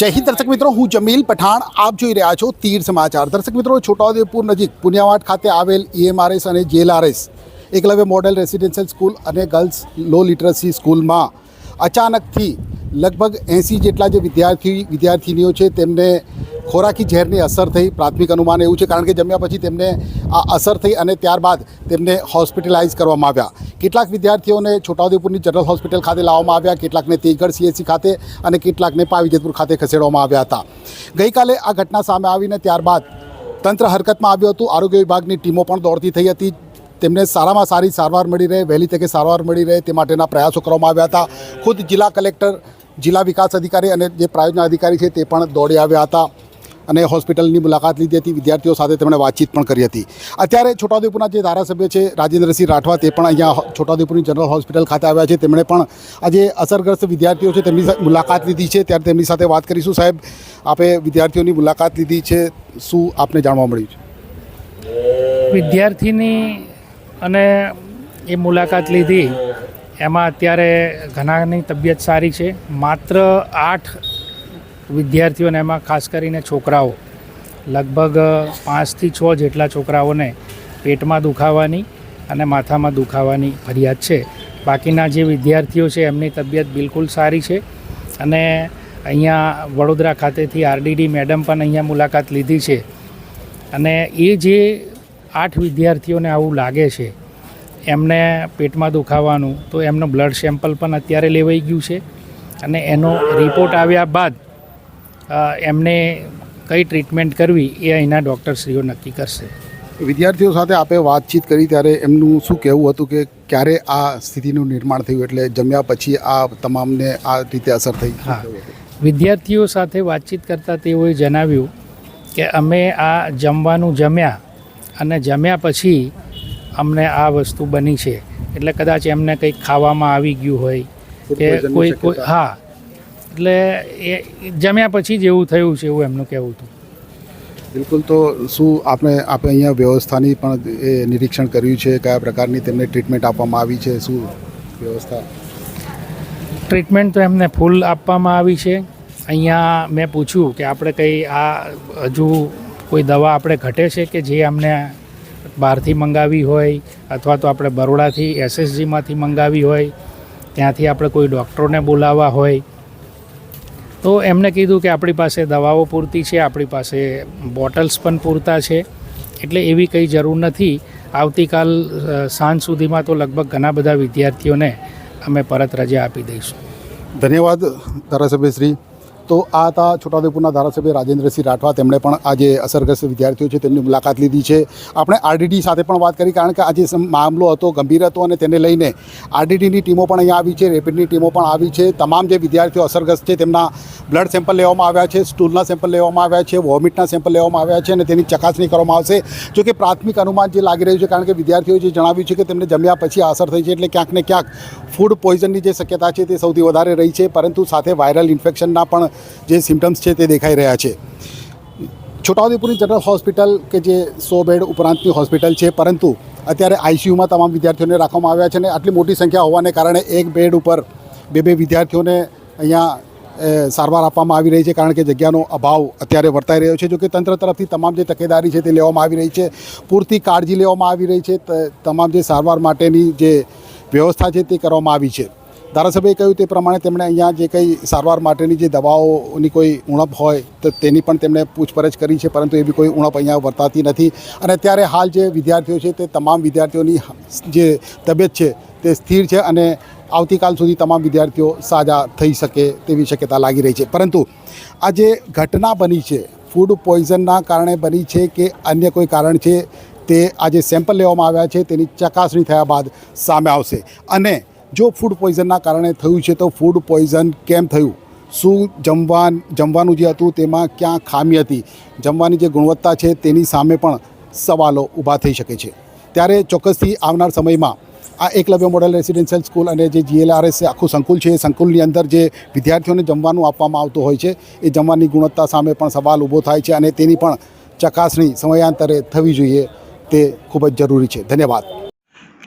જય હિન્દ દર્શક મિત્રો, હું જમીલ પઠાણ. આપ જોઈ રહ્યા છો તીર સમાચાર. દર્શક મિત્રો, છોટાઉદેપુર નજીક પુનિયાવાડ ખાતે આવેલ ઈએમઆરએસ અને JLRS Eklavya model residential school અને ગર્લ્સ લો લિટરસી સ્કૂલમાં અચાનકથી લગભગ એંસી જેટલા જે વિદ્યાર્થી વિદ્યાર્થીનીઓ છે, તેમને ખોરાકી ઝેરની અસર થઈ, પ્રાથમિક અનુમાન એવું છે, કારણ કે જમ્યા પછી તેમને આ અસર થઈ અને ત્યારબાદ તેમને હોસ્પિટલાઇઝ કરવામાં આવ્યા. કેટલાક વિદ્યાર્થીઓને છોટાઉદેપુરની જનરલ હોસ્પિટલ ખાતે લાવવામાં આવ્યા, કેટલાકને તેજગઢ સીએચસી ખાતે અને કેટલાકને પાવીજેતપુર ખાતે ખસેડવામાં આવ્યા હતા. ગઈકાલે આ ઘટના સામે આવીને ત્યારબાદ તંત્ર હરકતમાં આવ્યું હતું. આરોગ્ય વિભાગની ટીમો પણ દોડતી થઈ હતી. તેમને સારામાં સારી સારવાર મળી રહે, વહેલી તકે સારવાર મળી રહે તે માટેના પ્રયાસો કરવામાં આવ્યા હતા. ખુદ જિલ્લા કલેક્ટર, જિલ્લા વિકાસ અધિકારી અને જે પ્રાયોજના અધિકારી છે તે પણ દોડી આવ્યા હતા. અને હોસ્પિટલની મુલાકાત લીધી હતી. વિદ્યાર્થીઓ સાથે તેમણે વાતચીત પણ કરી હતી. અત્યારે છોટાઉદેપુરના જે ધારાસભ્ય છે, રાજેન્દ્રસિંહ રાઠવા, તે પણ અહીંયા છોટાઉદેપુરની જનરલ હોસ્પિટલ ખાતે આવ્યા છે. તેમણે પણ આજે અસરગ્રસ્ત વિદ્યાર્થીઓ છે, તેમની મુલાકાત લીધી છે. ત્યારે તેમની સાથે વાત કરીશું. સાહેબ, આપે વિદ્યાર્થીઓની મુલાકાત લીધી છે. શું આપને જાણવા મળ્યું છે? વિદ્યાર્થીની અને એ મુલાકાત લીધી, એમાં અત્યારે ઘણાની તબિયત સારી છે. માત્ર આઠ વિદ્યાર્થીઓને એમાં ખાસ કરીને છોકરાઓ, લગભગ પાંચથી છ જેટલા છોકરાઓને પેટમાં દુખાવાની અને માથામાં દુખાવાની ફરિયાદ છે. બાકીના જે વિદ્યાર્થીઓ છે, એમની તબિયત બિલકુલ સારી છે અને અહીંયા વડોદરા ખાતેથી આરડીડી મેડમ પણ અહીંયા મુલાકાત લીધી છે. અને એ જે આઠ વિદ્યાર્થીઓને આવું લાગે છે, એમને પેટમાં દુખાવાનું, તો એમનું બ્લડ સેમ્પલ પણ અત્યારે લેવાઈ ગયું છે અને એનો રિપોર્ટ આવ્યા બાદ એમને કઈ ટ્રીટમેન્ટ કરવી એ અહીંના ડૉક્ટરશ્રીઓ નક્કી કરશે. વિદ્યાર્થીઓ સાથે આપે વાતચીત કરી ત્યારે એમનું શું કહેવું હતું કે ક્યારે આ સ્થિતિનું નિર્માણ થયું એટલે જમ્યા પછી આ તમામને આ રીતે અસર થઈ? હા. વિદ્યાર્થીઓ સાથે વાતચીત કરતાં તેઓએ જણાવ્યું કે અમે આ જમવાનું જમ્યા અને જમ્યા પછી અમને આ વસ્તુ બની છે. એટલે કદાચ એમને કંઈક ખાવામાં આવી ગયું હોય કે કોઈ કોઈ હા એટલે એ જમ્યા પછી જ એવું થયું છે એવું એમનું કહેવું હતું. બિલકુલ તો શું આપણે આપણે અહીંયા વ્યવસ્થાની પણ એ નિરીક્ષણ કર્યું છે કયા પ્રકારની તેમને ટ્રીટમેન્ટ આપવામાં આવી છે શું વ્યવસ્થા? ટ્રીટમેન્ટ તો એમને ફૂલ આપવામાં આવી છે. અહીંયા મેં પૂછ્યું કે આપણે કંઈ આ હજુ કોઈ દવા આપણે ઘટે છે કે જે અમને બહારથી મંગાવી હોય અથવા તો આપણે બરોડાથી એસએસજીમાંથી મંગાવી હોય ત્યાંથી આપણે કોઈ ડૉક્ટરોને બોલાવવા હોય તો એમને કીધું કે આપણી પાસે દવાઓ પૂરતી છે, આપણી પાસે બોટલ્સ પણ પૂરતા છે. એટલે એવી કંઈ જરૂર નથી. આવતીકાલ સાંજ સુધીમાં તો લગભગ ઘણા બધા વિદ્યાર્થીઓને અમે પરત રજા આપી દઈશું. ધન્યવાદ ધારાસભ્યશ્રી તો આ હતા છોટાઉદેપુરના ધારાસભ્ય રાજેન્દ્રસિંહ રાઠવા. તેમણે પણ આ જે અસરગ્રસ્ત વિદ્યાર્થીઓ છે તેમની મુલાકાત લીધી છે. આપણે આરડીડી સાથે પણ વાત કરી કારણ કે આ જે મામલો હતો, ગંભીર હતો અને તેને લઈને આરડીડીની ટીમો પણ અહીંયા આવી છે, રેપિડની ટીમો પણ આવી છે. તમામ જે વિદ્યાર્થીઓ અસરગ્રસ્ત છે તેમના બ્લડ સેમ્પલ લેવામાં આવ્યા છે, સ્ટૂલના સેમ્પલ લેવામાં આવ્યા છે, વોમિટના સેમ્પલ લેવામાં આવ્યા છે અને તેની ચકાસણી કરવામાં આવશે. જો કે પ્રાથમિક અનુમાન જે લાગી રહ્યું છે કારણ કે વિદ્યાર્થીઓએ જે જણાવ્યું છે કે તેમને જમ્યા પછી અસર થઈ છે એટલે ક્યાંક ને ક્યાંક ફૂડ પોઈઝનની જે શક્યતા છે તે સૌથી વધારે રહી છે. પરંતુ સાથે વાયરલ ઇન્ફેક્શનના પણ જે સિમ્ટમ્સ છે તે દેખાઈ રહ્યા છે. છોટાઉદેપુરની જનરલ હોસ્પિટલ કે જે સો બેડ ઉપરાંતની હોસ્પિટલ છે, પરંતુ અત્યારે આઈસીયુમાં તમામ વિદ્યાર્થીઓને રાખવામાં આવ્યા છે અને આટલી મોટી સંખ્યા હોવાને કારણે એક બેડ ઉપર બે બે વિદ્યાર્થીઓને અહીંયા સારવાર આપવામાં આવી રહી છે, કારણ કે જગ્યાનો અભાવ અત્યારે વર્તાઈ રહ્યો છે. જો કે તંત્ર તરફથી તમામ જે તકેદારી છે તે લેવામાં આવી રહી છે. પૂરતી કાળજી લેવામાં આવી રહી છે. તમામ જે સારવાર માટેની જે વ્યવસ્થા છે તે કરવામાં આવી છે. ધારાસભ્યએ કહ્યું તે પ્રમાણે તેમણે અહીંયા જે કંઈ સારવાર માટેની જે દવાઓની કોઈ ઉણપ હોય તો તેની પણ તેમણે પૂછપરછ કરી છે, પરંતુ એવી કોઈ ઉણપ અહીંયા વર્તાતી નથી. અને અત્યારે હાલ જે વિદ્યાર્થીઓ છે તે તમામ વિદ્યાર્થીઓની જે તબિયત છે તે સ્થિર છે અને આવતીકાલ સુધી તમામ વિદ્યાર્થીઓ સાજા થઈ શકે તેવી શક્યતા લાગી રહી છે. પરંતુ આ જે ઘટના બની છે, ફૂડ પોઈઝનના કારણે બની છે કે અન્ય કોઈ કારણ છે તે આજે સેમ્પલ લેવામાં આવ્યા છે, તેની ચકાસણી થયા બાદ સામે આવશે. અને જો ફૂડ પોઈઝનના કારણે થયું છે, તો ફૂડ પોઈઝન કેમ થયું? શું જમવા જમવાનું જે હતું તેમાં ક્યાં ખામી હતી? જમવાની જે ગુણવત્તા છે તેની સામે પણ સવાલો ઊભા થઈ શકે છે. ત્યારે ચોક્કસથી આવનાર સમયમાં આ એકલવ્ય મોડેલ રેસિડેન્શિયલ સ્કૂલ અને જે જીએલઆરએસ આખું સંકુલ છે, એ સંકુલની અંદર જે વિદ્યાર્થીઓને જમવાનું આપવામાં આવતું હોય છે, એ જમવાની ગુણવત્તા સામે પણ સવાલ ઊભો થાય છે અને તેની પણ ચકાસણી સમયાંતરે થવી જોઈએ તે ખૂબ જ જરૂરી છે. ધન્યવાદ.